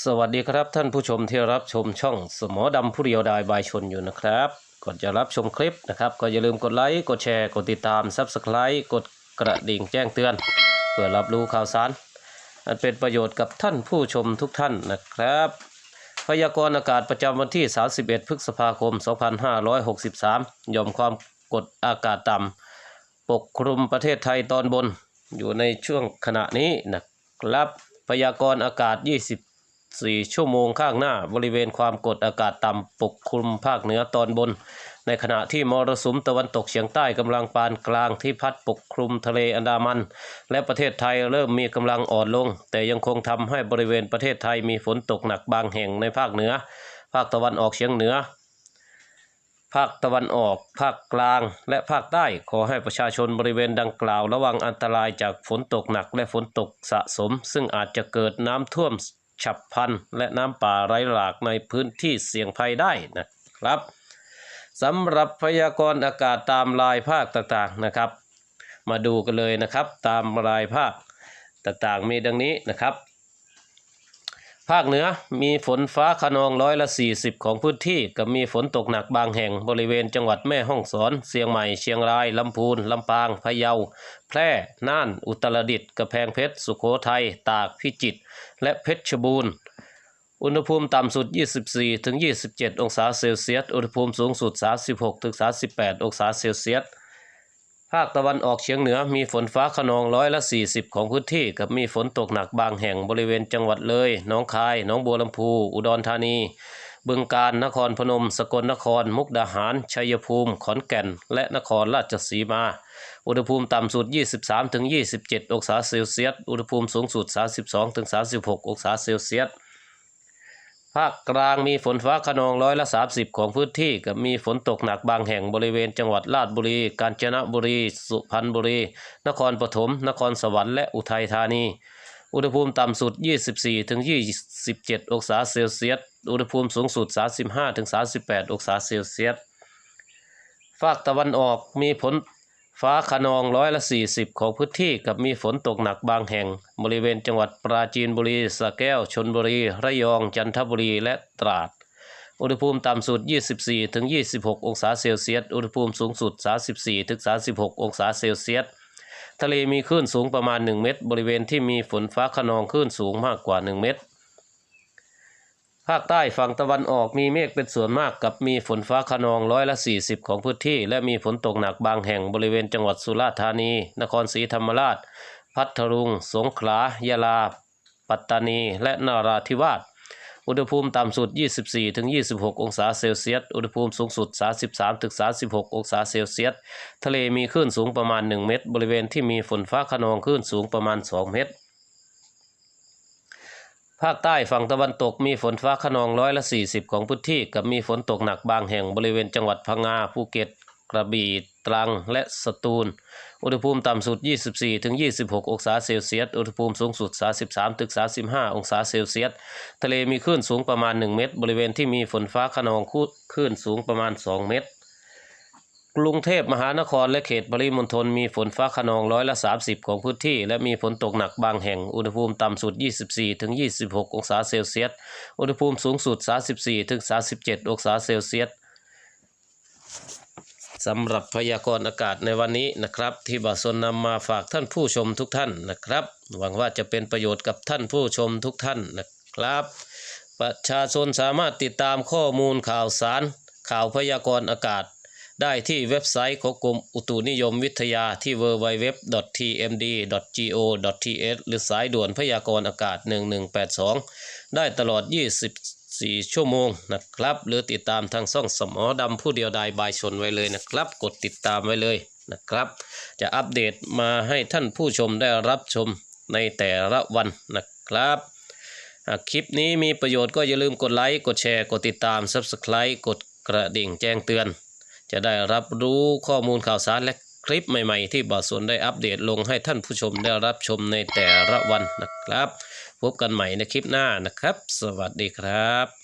สวัสดีครับท่านผู้ชมที่รับชมช่องสมอดำผู้เดียวดายบายชนอยู่นะครับก่อนจะรับชมคลิปนะครับ ก็อย่าลืมกดไลค์ กดแชร์ กดติดตาม Subscribe กดกระดิ่งแจ้งเตือน เพื่อรับรู้ข่าวสารอันเป็นประโยชน์กับท่านผู้ชมทุกท่านนะครับ พยากรณ์อากาศประจำวันที่ 31 พฤษภาคม 2563ยอมความกดอากาศต่ำปกคลุมประเทศไทยตอนบนอยู่ในช่วงขณะนี้นะครับพยากรณ์อากาศ 24 ชั่วโมงข้างหน้า บริเวณความกดอากาศต่ำปกคลุมภาคเหนือตอนบน ในขณะที่มรสุมตะวันตกเฉียงใต้กำลังปานกลางที่พัดปกคลุมทะเลอันดามัน และประเทศไทยเริ่มมีกำลังอ่อนลง แต่ยังคงทำให้บริเวณประเทศไทยมีฝนตกหนักบางแห่งในภาคเหนือ ภาคตะวันออกเฉียงเหนือภาคตะวันออก ภาคกลาง และภาคใต้ ขอให้ประชาชนบริเวณดังกล่าว ระวังอันตรายจากฝนตกหนักและฝนตกสะสม ซึ่งอาจจะเกิดน้ำท่วม ฉับพลัน และน้ำป่าไหลหลากในพื้นที่เสี่ยงภัยได้นะครับสำหรับพยากรณ์อากาศตามลายภาคต่างๆนะครับ มาดูกันเลยนะครับ ตามลายภาคต่างๆมีดังนี้นะครับ ภาคเหนือมีฝนฟ้าขนองร้อยละ 40 ของพื้นที่กับมีฝนตกหนักบางแห่งบริเวณจังหวัดแม่ฮ่องสอน เชียงใหม่ เชียงราย ลำพูน ลำปาง พะเยา แพร่ น่าน อุตรดิตถ์กระแพงเพชร สุโขทัย ตาก พิจิตร และเพชรบูรณ์ อุณหภูมิต่ำสุด 24ถึง27 องศาเซลเซียส อุณหภูมิสูงสุด 36ถึง38 องศาเซลเซียส ภาคตะวันออกเฉียงเหนือมีฝนฟ้าขนองร้อยละ 40 ของพื้นที่ กับมีฝนตกหนักบางแห่งบริเวณจังหวัดเลยหนองคายหนองบัวลำพู อุดรธานี บึงกาฬนครพนม สกลนคร มุกดาหาร ชัยภูมิ ขอนแก่น และนครราชสีมา อุณหภูมิต่ำสุด 23ถึง27 องศาเซลเซียส อุณหภูมิสูงสุด 32ถึง36 องศาเซลเซียส ภาคกลางมีฝนฟ้าขนองร้อยละ 30 ของพื้นที่กับมีฝนตกหนักบางแห่งบริเวณจังหวัดราชบุรี กาญจนบุรี สุพรรณบุรี นครปฐมนครสวรรค์และอุทัยธานี อุณหภูมิต่ำสุด 24ถึง27 องศาเซลเซียส อุณหภูมิสูงสุด 35ถึง38 องศาเซลเซียส ภาคตะวันออกมีฝน ฟ้าขนองร้อยละ 40 ของพื้นที่กับมีฝนตกหนักบางแห่ง บริเวณจังหวัดปราจีนบุรีสระแก้ว ชนบุรี ระยอง จันทบุรีและตราด อุณหภูมิต่ำสุด 24 ถึง 26 องศาเซลเซียส อุณหภูมิสูงสุด 34 ถึง 36 องศาเซลเซียส ทะเลมีคลื่นสูงประมาณ 1 เมตร บริเวณที่มีฝนฟ้าขนองคลื่นสูงมากกว่า 1 เมตร ภาคใต้ฝั่งตะวันออกมีเมฆเป็นส่วนมากกับมีฝนฟ้าขนองร้อยละ 40 ของพื้นที่ และมีฝนตกหนักบางแห่งบริเวณจังหวัดสุราษฎร์ธานี นครศรีธรรมราช พัทลุง สงขลายะลา ปัตตานี และนราธิวาสอุณหภูมิต่ำสุด 24ถึง26 องศาเซลเซียส อุณหภูมิสูงสุด 33ถึง36 องศาเซลเซียส ทะเลมีคลื่นสูงประมาณ 1 เมตร บริเวณที่มีฝนฟ้าขนองคลื่นสูงประมาณ 2 เมตร ภาคใต้ฝั่งตะวันตกมีฝนฟ้าขนองร้อยละ 40 ของพื้นที่ กับมีฝนตกหนักบางแห่งบริเวณจังหวัดพังงาภูเก็ต กระบี่ตรังและสตูล อุณหภูมิต่ำสุด 24ถึง26 องศาเซลเซียส อุณหภูมิสูงสุด 33ถึง35 องศาเซลเซียส ทะเลมีคลื่นสูงประมาณ 1 เมตร บริเวณที่มีฝนฟ้าขนองคลื่นสูงประมาณ 2 เมตร กรุงเทพมหานครและเขตปริมณฑลมีฝนฟ้าขนองร้อยละ 30 ของพื้นที่ และมีฝนตกหนักบางแห่ง อุณหภูมิต่ำสุด 24ถึง26 องศาเซลเซียส อุณหภูมิสูงสุด 34ถึง37 องศาเซลเซียสสำหรับพยากรณ์อากาศในวันนี้นะครับ ที่บาสนนำมาฝากท่านผู้ชมทุกท่านนะครับ หวังว่าจะเป็นประโยชน์กับท่านผู้ชมทุกท่านนะครับ ประชาชนสามารถติดตามข้อมูลข่าวสาร ข่าวพยากรณ์อากาศ ได้ที่เว็บไซต์ของกรมอุตุนิยมวิทยาที่ www.tmd.go.th หรือสายด่วนพยากรณ์อากาศ 1182 ได้ตลอด 24 ชั่วโมงนะครับ หรือติดตามทางช่องสมอดำผู้เดียวดายบายชนไว้เลยนะครับ กดติดตามไว้เลยนะครับ จะอัปเดตมาให้ท่านผู้ชมได้รับชมในแต่ละวันนะครับหากคลิปนี้มีประโยชน์ก็อย่าลืมกดไลค์ กดแชร์ กดติดตาม Subscribe กดกระดิ่งแจ้งเตือน จะได้รับรู้ข้อมูลข่าวสารและคลิปใหม่ๆ ที่บอสวนได้อัปเดตลงให้ท่านผู้ชมได้รับชมในแต่ละวันนะครับ พบกันใหม่ในคลิปหน้านะครับ สวัสดีครับ